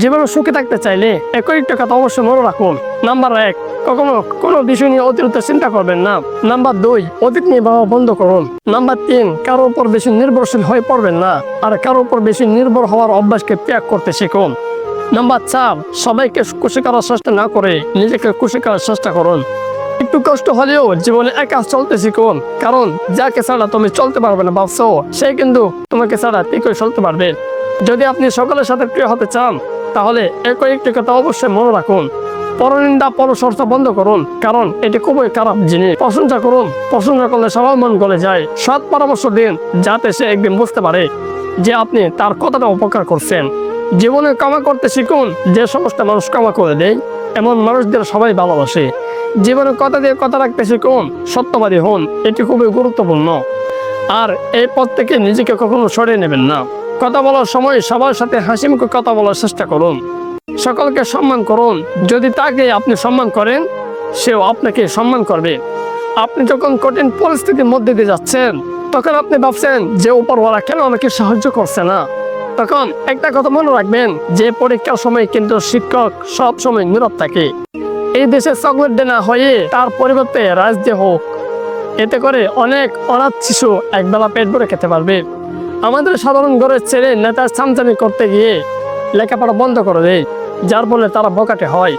জীবনে সুখে থাকতে চাইলে একই কথা অবশ্যই মনে রাখুন। নাম্বার এক, কখনো কোনো বিষয় নিয়ে অতিরিক্ত চিন্তা করবেন না। নাম্বার দুই, অতীত নিয়ে ভাবা বন্ধ করুন। নাম্বার তিন, কারও উপর বেশি নির্ভরশীল হয়ে পড়বেন না আর কারও উপর বেশি নির্ভর হওয়ার অভ্যাসকে ত্যাগ করতে শিখুন। নাম্বার চার, সবাইকে খুশি করার চেষ্টা না করে নিজেকে খুশি করার চেষ্টা করুন। একটু কষ্ট হলেও জীবনে একা চলতে শিখুন, কারণ যাকে ছাড়া তুমি চলতে পারবে না ভাবছ, সে কিন্তু তোমাকে ছাড়া ঠিকই চলতে পারবে। যদি আপনি সকলের সাথে প্রিয় হতে চান তাহলে একই একটি কথা অবশ্যই মনে রাখুন। পরনিন্দা পরচর্চা বন্ধ করুন, কারণ এটি খুবই খারাপ জিনিস। প্রশংসা করুন, প্রশংসা করলে সবার মন গলে যায়। সৎ পরামর্শ দিন, যাতে সে একদিন বুঝতে পারে যে আপনি তার কতটা উপকার করছেন। জীবনে কামা করতে শিখুন, যে সমস্ত মানুষ কামা করে দেয়, এমন মানুষদের সবাই ভালোবাসে। জীবনে কথা দিয়ে কথা রাখতে শিখুন, সত্যবাদী হন, এটি খুবই গুরুত্বপূর্ণ। আর এই পথ থেকে নিজেকে কখনো সরিয়ে নেবেন না। কথা বলার সময় সবার সাথে হাসি মুখে কথা বলার চেষ্টা করুন। সকলকে সম্মান করুন। যদি তাকে আপনি সম্মান করেন, সেও আপনাকে সম্মান করবে। আপনি যখন কঠিন পরিস্থিতির মধ্যে দিয়ে যাচ্ছেন, তখন আপনি ভাবছেন যে উপরওয়ালা কেন আমাকে সাহায্য করছে না? তখন একটা কথা মনে রাখবেন, যে পরীক্ষার সময় কিন্তু শিক্ষক সব সময় নীরব থাকে। এই দেশে চকলেট দেনা হয়ে তার পরিবর্তে রাজদে হোক। এতে করে অনেক অনাথ শিশু একবেলা পেট ভরে খেতে পারবে। আমাদের সাধারণ ঘরের ছেলে নেতার চামচামি করতে গিয়ে লেখাপড়া বন্ধ করে দেয়, যার ফলে তারা বকাটে হয়।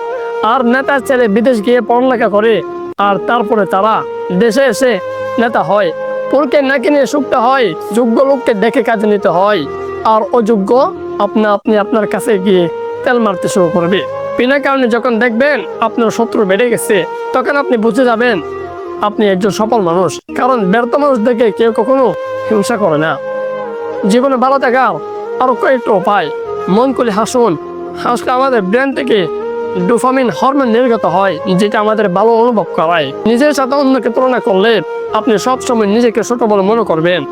আর নেতার ছেলে বিদেশ গিয়ে পড়ালেখা করে, আর তারপরে তারা দেশে এসে নেতা হয়। পুরকে নাকি নিয়ে শুকতে হয়, যোগ্য লোককে দেখে কাজে নিতে হয়। আর অযোগ্য আপনা আপনি আপনার কাছে গিয়ে তেল মারতে শুরু করবে। বিনা কারণে যখন দেখবেন আপনার শত্রু বেড়ে গেছে, তখন আপনি বুঝে যাবেন, আপনি একজন সফল মানুষ। কারণ ব্যর্থ মানুষ দেখে কেউ কখনো হিংসা করে না। জীবনে ভালো থাকার আরও কয়েকটা উপায়। মন করে হাসুন। হাসলে আমাদের ব্রেন থেকে ডোফামিন হরমোন নির্গত হয়, যেটা আমাদের ভালো অনুভব করায়। নিজের সাথে অন্যকে তুলনা করলে আপনি সবসময় নিজেকে ছোট বলে মনে করবেন।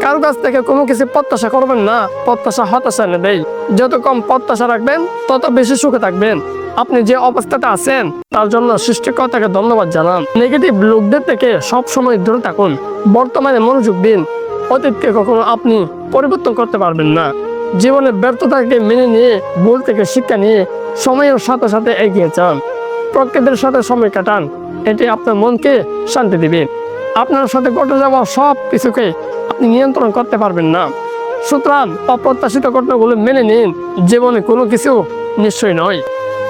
কারও কাছ থেকে কোনো কিছু প্রত্যাশা করবেন না, প্রত্যাশা হতাশা নেবেই যত কম প্রত্যাশা রাখবেন, তত বেশি সুখে থাকবেন। আপনি যে অবস্থাতে আছেন, তার জন্য সৃষ্টিকর্তাকে ধন্যবাদ জানান। নেগেটিভ লোকদের থেকে সব সময় দূরে থাকুন। বর্তমানে মনোযোগ দিন। অতীতকে কখনো আপনি পরিবর্তন করতে পারবেন না। জীবনে ব্যর্থতাকে মেনে নিয়ে, ভুল থেকে শিক্ষা নিয়ে সময়ের সাথে সাথে এগিয়ে যান। প্রকৃতির সাথে সময় কাটান। এটি আপনার মনকে শান্তি দিবে। আপনার সাথে ঘটে যাওয়া সব কিছুকে আপনি নিয়ন্ত্রণ করতে পারবেন না। সুতরাং অপ্রত্যাশিত ঘটনাগুলো মেনে নিন। জীবনে কোনো কিছু নিশ্চয় নয়।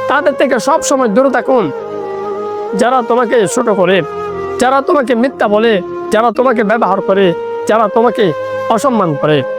তাদের থেকে সব সময় দূরে থাকুন। যারা তোমাকে ছোট করে, যারা তোমাকে মিথ্যা বলে, যারা তোমাকে ব্যবহার করে যারা তোমাকে অসম্মান করে।